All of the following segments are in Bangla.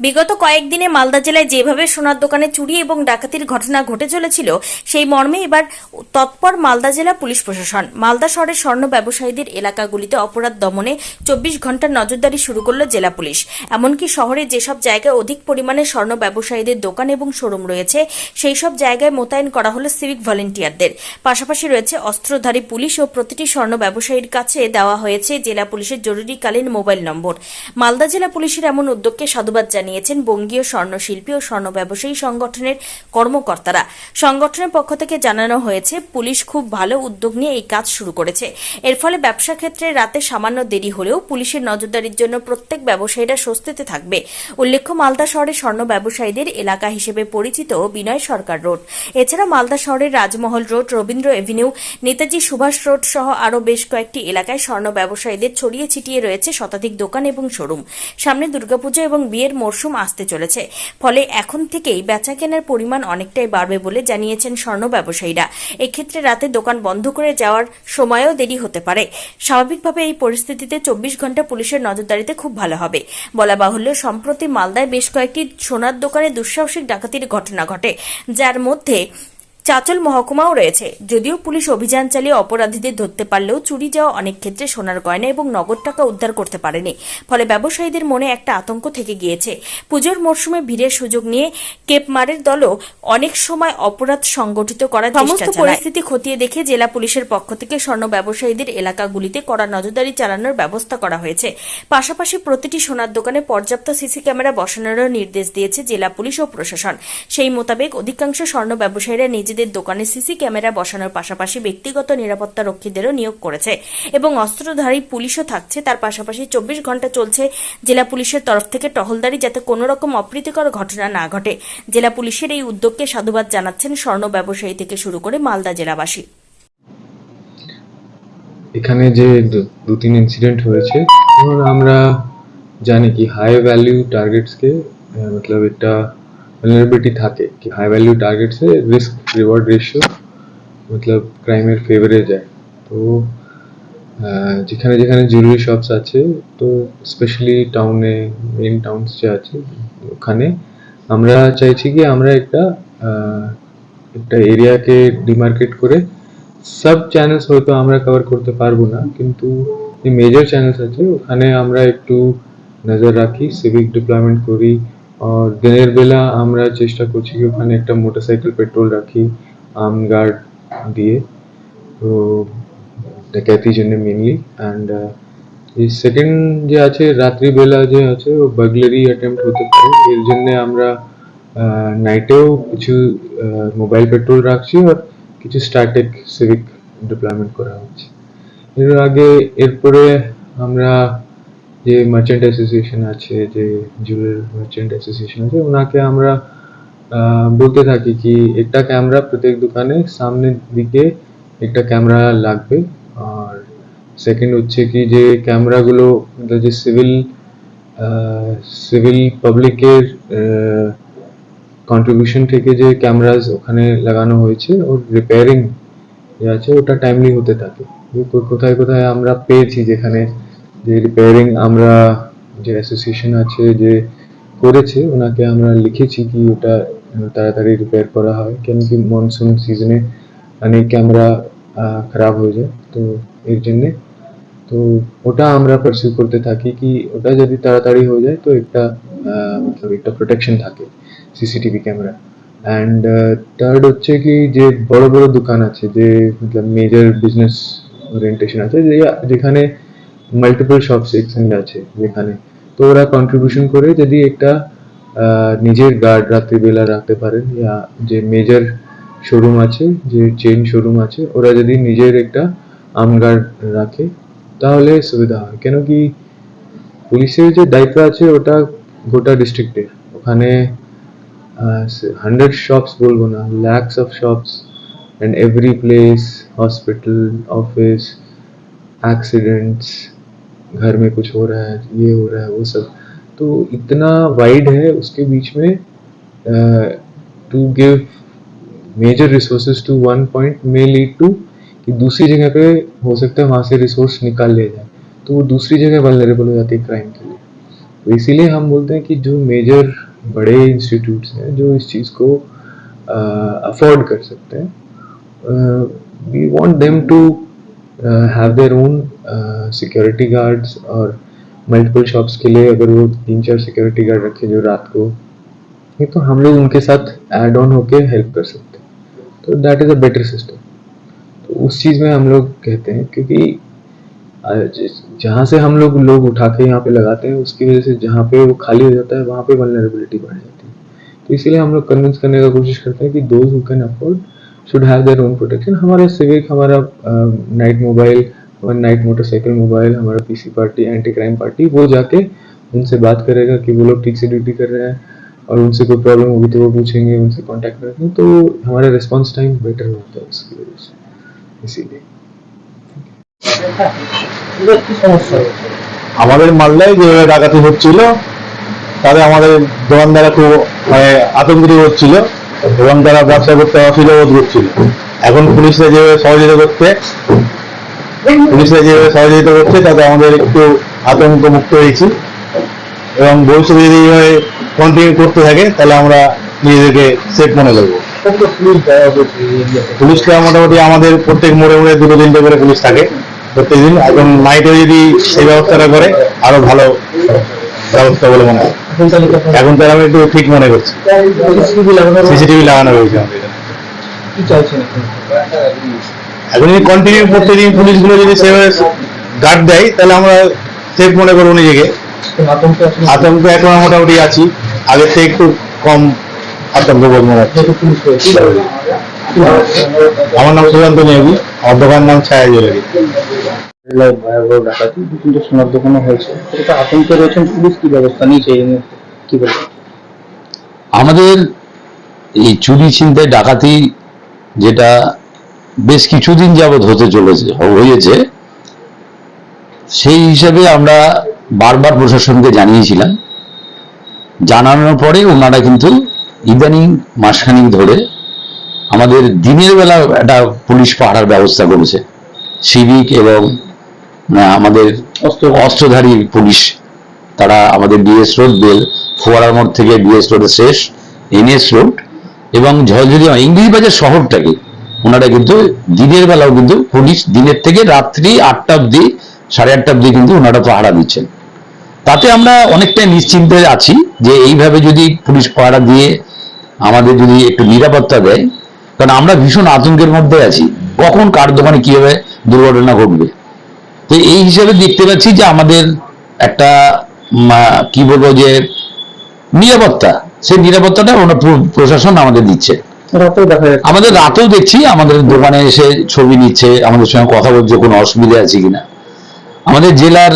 বিগত কয়েকদিনে মালদা জেলায় যেভাবে সোনার দোকানে চুরি এবং ডাকাতির ঘটনা ঘটে চলেছিল, সেই মর্মে এবার তৎপর মালদা জেলা পুলিশ প্রশাসন। মালদা শহরের স্বর্ণ ব্যবসায়ীদের এলাকাগুলিতে অপরাধ দমনে চব্বিশ ঘণ্টার নজরদারি শুরু করল জেলা পুলিশ। এমনকি শহরে যেসব জায়গায় অধিক পরিমাণে স্বর্ণ ব্যবসায়ীদের দোকান এবং শোরুম রয়েছে সেই সব জায়গায় মোতায়েন করা হলো সিভিক ভলেন্টিয়ারদের। পাশাপাশি রয়েছে অস্ত্রধারী পুলিশ ও প্রতিটি স্বর্ণ ব্যবসায়ীর কাছে দেওয়া হয়েছে জেলা পুলিশের জরুরিকালীন মোবাইল নম্বর। মালদা জেলা পুলিশের এমন উদ্যোগকে সাধুবাদ জানিয়েছেন বঙ্গীয় স্বর্ণশিল্পী ও স্বর্ণ ব্যবসায়ী সংগঠনের কর্মকর্তারা। সংগঠনের পক্ষ থেকে জানানো হয়েছে, পুলিশ খুব ভালো উদ্যোগ নিয়ে এই কাজ শুরু করেছে। এর ফলে ব্যবসা ক্ষেত্রে রাতে সামান্য দেরি হলেও পুলিশের নজরদারির জন্য প্রত্যেক ব্যবসায়ীরা স্বস্তিতে থাকবে। উল্লেখ্য, মালদা শহরের স্বর্ণ ব্যবসায়ীদের এলাকা হিসেবে পরিচিত বিনয় সরকার রোড। এছাড়া মালদা শহরের Rajmahal road, Rabindra avenue, Netaji Subhash road সহ আরও বেশ কয়েকটি এলাকায় স্বর্ণ ব্যবসায়ীদের ছড়িয়ে ছিটিয়ে রয়েছে শতাধিক দোকান এবং শোরুম। সামনে দুর্গাপুজো এবং বিয়ের মরশুম আসতে চলেছে। ফলে এখন থেকেই বেচা কেনার পরিমাণ অনেকটাই বাড়বে বলে জানিয়েছেন স্বর্ণ ব্যবসায়ীরা। এক্ষেত্রে রাতে দোকান বন্ধ করে যাওয়ার সময়ও দেরি হতে পারে। স্বাভাবিকভাবে এই পরিস্থিতিতে চব্বিশ ঘণ্টা পুলিশের নজরদারিতে খুব ভালো হবে। বলা বাহুল্য, সম্প্রতি মালদায় বেশ কয়েকটি সোনার দোকানে দুঃসাহসিক ডাকাতির ঘটনা ঘটে। যার মধ্যে চাচল মহকুমাও রয়েছে। যদিও পুলিশ অভিযান চালিয়ে অপরাধীদের ধরতে পারলেও চুরি যাওয়া অনেক ক্ষেত্রে সোনার গয়না এবং নগদ টাকা উদ্ধার করতে পারেনি। ফলে ব্যবসায়ীদের মনে একটা আতঙ্ক থেকে গিয়েছে। পুজোর মরশুমে ভিড়ের সুযোগ নিয়ে কেপমারের দলও অনেক সময় অপরাধ সংগঠিত করার সমস্ত পরিস্থিতি খতিয়ে দেখে জেলা পুলিশের পক্ষ থেকে স্বর্ণ ব্যবসায়ীদের এলাকাগুলিতে কড়া নজরদারি চালানোর ব্যবস্থা করা হয়েছে। পাশাপাশি প্রতিটি সোনার দোকানে পর্যাপ্ত সিসি ক্যামেরা বসানোরও নির্দেশ দিয়েছে জেলা পুলিশ ও প্রশাসন। সেই মোতাবেক অধিকাংশ স্বর্ণ ব্যবসায়ীরা নিজেদের দোকানে সিসি ক্যামেরা বসানোর পাশাপাশি ব্যক্তিগত নিরাপত্তা রক্ষীদেরও নিয়োগ করেছে এবং অস্ত্রধারী পুলিশও থাকছে। তার পাশাপাশি চব্বিশ ঘণ্টা চলছে জেলা পুলিশের তরফ থেকে টহলদারি যাতে কোনো রকম অপ্রীতিকর ঘটনা না ঘটে। জেলা পুলিশের এই উদ্যোগকে সাধুবাদ জানাচ্ছেন স্বর্ণ ব্যবসায়ী থেকে শুরু করে মালদা জেলাবাসী। এখানে যে দু- তিন ইনসিডেন্ট হয়েছে আমরা জানি কি হাই ভ্যালু টার্গেটসকে মতলব একটা vulnerability থাকে, কি হাই ভ্যালু টার্গেটসে রিস্ক রিওয়ার্ড রেশিও মতলব ক্রাইমের ফেভারে যায়। তো যেখানে যেখানে জুয়েলারি শপস আছে, তো স্পেশালি টাউনে মেন টাউনস যে আছে, ওখানে আমরা চাইছি কি আমরা একটা একটা এরিয়াকে ডিমার্কেট করে সব চ্যানেলস হয়তো আমরা কভার করতে পারব না, কিন্তু যে মেজর চ্যানেলস আছে, ওখানে আমরা একটু নজর রাখি সিভিক ডিপ্লয়মেন্ট করি আর দিনের বেলা আমরা চেষ্টা করছি কি ওখানে একটা মোটরসাইকেল পেট্রোল রাখি আর্ম গার্ড দিয়ে তো ডাকাতির জন্য মেনলি অ্যান্ড এই সেকেন্ড যে আছে রাত্রিবেলা যে আছে ও বাগলারি অ্যাটেম্প্ট হতে পারে এর জন্য আমরা নাইটেও কিছু মোবাইল পেট্রোল রাখছি আর কিছু স্ট্যাটিক সিভিক ডিপ্লয়মেন্ট করা হচ্ছে এর আগে এরপরে আমরা যে মার্চেন্ট অ্যাসোসিয়েশন আছে, যে জুয়েল মার্চেন্ট অ্যাসোসিয়েশন আছে, ওনাকে আমরা বলতে থাকি কি, একটা ক্যামেরা প্রত্যেক দোকানে সামনের দিকে একটা ক্যামেরা লাগবে। আর সেকেন্ড হচ্ছে কি, যে ক্যামেরাগুলো যে সিভিল সিভিল পাবলিকের কন্ট্রিবিউশন থেকে যে ক্যামেরাস ওখানে লাগানো হয়েছে, ওর রিপেয়ারিং যে আছে, ওটা টাইমলি হতে থাকে। কোথায় কোথায় আমরা পেয়েছি যেখানে যে রিপেয়ারিং আমরা যে অ্যাসোসিয়েশন আছে যে করেছে, ওনাকে আমরা লিখেছি কি ওটা তাড়াতাড়ি রিপেয়ার করা হয়, কেন কি মনসুন সিজনে অনেক ক্যামেরা খারাপ হয়ে যায়। তো এর জন্যে, তো ওটা আমরা পারসিউ করতে থাকি কি ওটা যদি তাড়াতাড়ি হয়ে যায় তো একটা মতলব একটা প্রোটেকশন থাকে সিসিটিভি ক্যামেরা অ্যান্ড থার্ড হচ্ছে কি যে বড় বড় দোকান আছে, যে মতলব মেজর বিজনেস ওরিয়েন্টেশন আছে যেখানে মাল্টিপল সব সেকশন আছে, যেখানে। তো ওরা কন্ট্রিবিউশন করে যদি একটা নিজের গার্ড রাত্রিবেলা রাখতে পারেন বা যে মেজর শোরুম আছে, যে চেন শোরুম আছে, ওরা যদি নিজের একটা আম গার্ড রাখে, তাহলে সুবিধা হয়। কেন কি পুলিশের যে দায়িত্ব আছে, ওটা গোটা ডিস্ট্রিক্টে ওখানে হান্ড্রেড শপস বলব না lakhs of shops and every place hospital office accidents घर में कुछ हो रहा है, ये हो रहा है, वो सब। तो इतना वाइड है उसके बीच में to give major resources to one point may lead to कि दूसरी जगह पे हो सकता है वहाँ से रिसोर्स निकाल लिया जाए। तो वो दूसरी जगह वल्नरेबल हो जाती है क्राइम के लिए। तो इसीलिए हम बोलते हैं कि जो मेजर बड़े इंस्टीट्यूट्स हैं, जो इस चीज़ को अफोर्ड कर सकते हैं we want them to have their own security guards और मल्टीपल शॉप्स के लिए अगर वो तीन चार सिक्योरिटी गार्ड रखे जो रात को ये तो हम लोग उनके साथ एड ऑन होके हेल्प कर सकते हैं। तो that is a better system तो उस चीज़ में हम लोग कहते हैं क्योंकि जहाँ से हम लोग लोग उठा के यहाँ पे लगाते हैं, उसकी वजह से जहाँ पे वो खाली हो जाता है, वहाँ पे वनरेबिलिटी बढ़ जाती है। तो इसीलिए हम लोग कन्विंस करने का कोशिश करते हैं कि those who can afford should have their own protection हमारा सिविक हमारा नाइट मोबाइल हमारा नाइट मोटरसाइकिल मोबाइल हमारा PC party anti crime party वो जाके उनसे बात करेगा कि वो लोग ठीक से ड्यूटी कर रहे हैं और उनसे कोई प्रॉब्लम होगी तो वो पूछेंगे उनसे कांटेक्ट करेंगे तो हमारा रिस्पांस टाइम बेटर होता है उसकी वजह से इसीलिए এবার কি সমস্যা হয়েছে আমাদের মালদায় যেভাবে ডাকাতি হচ্ছিল তাতে আমাদের দোকানদারা খুব মানে আতঙ্কিত হচ্ছিল এবং তারা ব্যবসা করতে অসুবিধা বোধ করছিল। এখন পুলিশরা যেভাবে সহযোগিতা করছে, পুলিশরা যেভাবে সহযোগিতা করছে, তাতে আমাদের একটু আতঙ্ক মুক্ত হয়েছি। এবং ভবিষ্যতে যদি এইভাবে কন্টিনিউ করতে থাকে, তাহলে আমরা নিজেদেরকে সেফ মনে করব। কত পুলিশ দেওয়া হয়েছে এই এরিয়াতে পুলিশটা মোটামুটি আমাদের প্রত্যেক মোড়ে মোড়ে দুটো তিনটে করে পুলিশ থাকে প্রত্যেকদিন। এখন নাইটে যদি সেই ব্যবস্থাটা করে, আরও ভালো ব্যবস্থা বলে মনে হয়। এখন তাহলে তার আমি একটু ঠিক মনে করছি। সিসিটিভি লাগানো হয়েছে? রয়েছে এখানে। যদি কন্টিনিউ প্রত্যেকদিন পুলিশগুলো যদি সেভাবে গার্ড দেয় তাহলে আমরা সেফ মনে করব নিজেকে। আতঙ্ক এখন মোটামুটি আছি। আগের থেকে একটু কম আতঙ্ক বোধ মনে আমার নাম সুশান্ত নেবি আমার দোকানের নাম ছায়া জুয়েলারি। জেলায় আমাদের এই চুরি ছিনতাই ডাকাতি যেটা বেশ কিছুদিন যাবৎ হতে চলেছে, হয়েছে, সেই হিসাবে আমরা বারবার প্রশাসনকে জানিয়েছিলাম। জানানোর পরে ওনারা কিন্তু ইদানিং মাসখানিক ধরে আমাদের দিনের বেলা একটা পুলিশ পাহারার ব্যবস্থা করেছে, সিভিক এবং আমাদের অস্ত্রধারী পুলিশ তারা আমাদের ডিএস রোড বেল ফোয়ারার মোড় থেকে ডিএস রোডের শেষ এনএস রোড এবং ঝলঝলি ইংরেজি বাজার শহরটাকে ওনারা কিন্তু দিনের বেলাও কিন্তু পুলিশ দিনের থেকে রাত্রি আটটা অব্দি সাড়ে আটটা অব্দি কিন্তু ওনারা পাহারা দিচ্ছেন। তাতে আমরা অনেকটাই নিশ্চিন্তে আছি যে এইভাবে যদি পুলিশ পাহারা দিয়ে আমাদের যদি একটু নিরাপত্তা দেয় কারণ আমরা ভীষণ আতঙ্কের মধ্যে আছি কখন কার দোকানে কীভাবে দুর্ঘটনা ঘটবে। তো এই হিসাবে দেখতে পাচ্ছি যে আমাদের একটা কি বলব যে নিরাপত্তা সেই নিরাপত্তাটা ওনার প্রশাসন আমাদের দিচ্ছে। আমাদের রাতেও দেখছি আমাদের দোকানে এসে ছবি নিচ্ছে আমাদের সঙ্গে কথা বলছে কোনো অসুবিধা আছে কিনা। আমাদের জেলার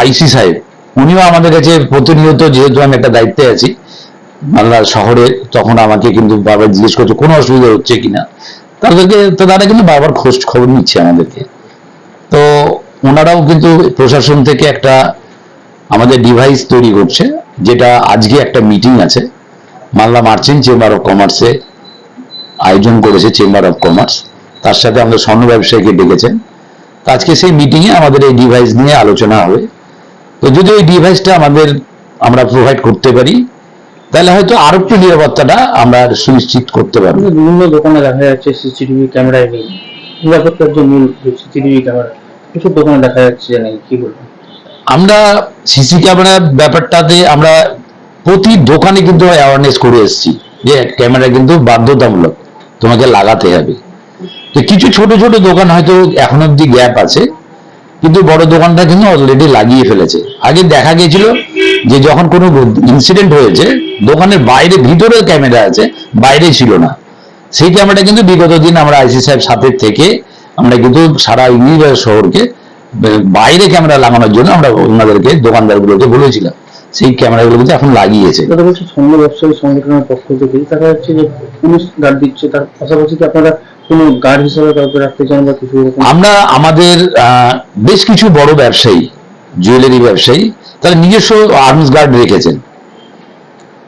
আইসি সাহেব উনিও আমাদের কাছে প্রতিনিয়ত যেহেতু আমি একটা দায়িত্বে আছি মালদা শহরে তখন আমাকে কিন্তু বারবার জিজ্ঞেস করছে কোনো অসুবিধা হচ্ছে কিনা? তাদেরকে তো তারা কিন্তু বারবার খোঁজ খবর নিচ্ছে আমাদেরকে। ওনারাও কিন্তু প্রশাসন থেকে একটা আমাদের ডিভাইস তৈরি করছে, যেটা আজকে একটা মিটিং আছে। মালদা মার্চেন্ট চেম্বার অফ কমার্সে আয়োজন করেছে চেম্বার অফ কমার্স তার সাথে আমাদের স্বর্ণ ব্যবসায়ীকে ডেকেছেন। আজকে সেই মিটিংয়ে আমাদের এই ডিভাইস নিয়ে আলোচনা হবে। তো যদি এই ডিভাইসটা আমাদের, আমরা প্রোভাইড করতে পারি, তাহলে হয়তো আরও একটু নিরাপত্তাটা আমরা সুনিশ্চিত করতে পারব। বিভিন্ন দোকানে দেখা যাচ্ছে সিসিটিভি ক্যামেরায় নেই নিরাপত্তার যে মূল সিসিটিভি ক্যামেরা প্রচুর দোকানে দেখা যাচ্ছে নেই কি বলবেন আমরা সিসি ক্যামেরা ব্যাপারটাতে আমরা প্রতি দোকানে কিন্তু অ্যাওয়ারনেস করে এসেছি যে ক্যামেরা কিন্তু বাধ্যতামূলক, তোমাকে লাগাতে হবে। তো কিছু ছোট ছোট দোকান হয়তো এখন অব্দি গ্যাপ আছে, কিন্তু বড় দোকানটা কিন্তু অলরেডি লাগিয়ে ফেলেছে। আগে দেখা গেছিল যে যখন কোনো ইনসিডেন্ট হয়েছে, দোকানের বাইরে, ভিতরে ক্যামেরা আছে, বাইরে ছিল না। সেই ক্যামেরাটা কিন্তু বিগত দিন আমরা আইসি সাহেব সাথে থেকে আমরা কিন্তু সারা ইংলিশ শহরকে বাইরে ক্যামেরা লাগানোর জন্য আমরা ওনাদেরকে দোকানদারগুলোকে বলেছিলাম। সেই ক্যামেরাগুলো কিন্তু এখন লাগিয়েছে। এটা বলছে স্বর্ণ ব্যবসায়ী সংগঠনের পক্ষ থেকে। দেখা যাচ্ছে যে পুলিশ গার্ড দিচ্ছে তার পাশাপাশি কি আপনারা কোনো গার্ড হিসেবে কাউকে রাখতে চান বা কিছু আমরা আমাদের আহ, বেশ কিছু বড় ব্যবসায়ী জুয়েলারি ব্যবসায়ী তারা নিজস্ব আর্মস গার্ড রেখেছেন।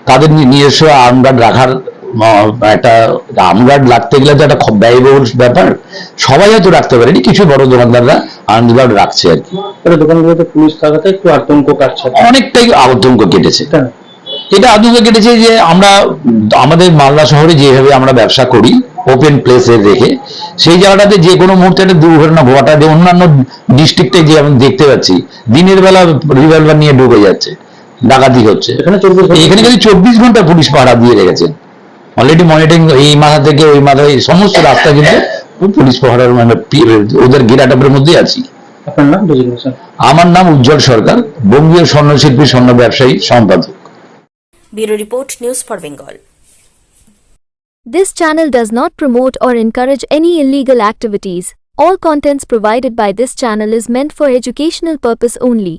তাদের নিজস্ব আর্ম গার্ড রাখার একটা গার্ড লাগতে গেলে তো একটা ব্যয়বহুল ব্যাপার। সবাই হয়তো রাখতে পারেনি কিছু বড় দোকানদাররা আনন্দবাগ রাখছে আর কি। দোকানগুলোতে পুলিশ থাকাতে একটু আতঙ্ক কাটছে অনেকটাই আতঙ্ক কেটেছে। এটা আতঙ্ক কেটেছে যে আমরা আমাদের মালদা শহরে যেভাবে আমরা ব্যবসা করি ওপেন প্লেসে রেখে সেই জায়গাটাতে যে কোনো মুহূর্তে একটা দুর্ঘটনা ঘটা যে অন্যান্য ডিস্ট্রিক্টে যে আমি দেখতে পাচ্ছি দিনের বেলা রিভলভার নিয়ে ঢুকে যাচ্ছে ডাকাতি হচ্ছে। এখানে চব্বিশ এখানে কিন্তু চব্বিশ ঘণ্টা পুলিশ পাহারা দিয়ে রেখেছেন অলরেডি মনিটরিং এই মাথা থেকে ওই মাথা এই সমস্ত রাস্তা কিন্তু পুলিশ পাহারার মানে ওদের গিরাটাপের মধ্যে আছি আপনার নাম ডেজিগনেশন আমার নাম উজ্জ্বল সরকার বঙ্গীয় স্বর্ণশিল্পী স্বর্ণ ব্যবসায়ী সম্পাদক bureau report news for Bengal This channel does not promote or encourage any illegal activities. All contents provided by this channel is meant for educational purpose only.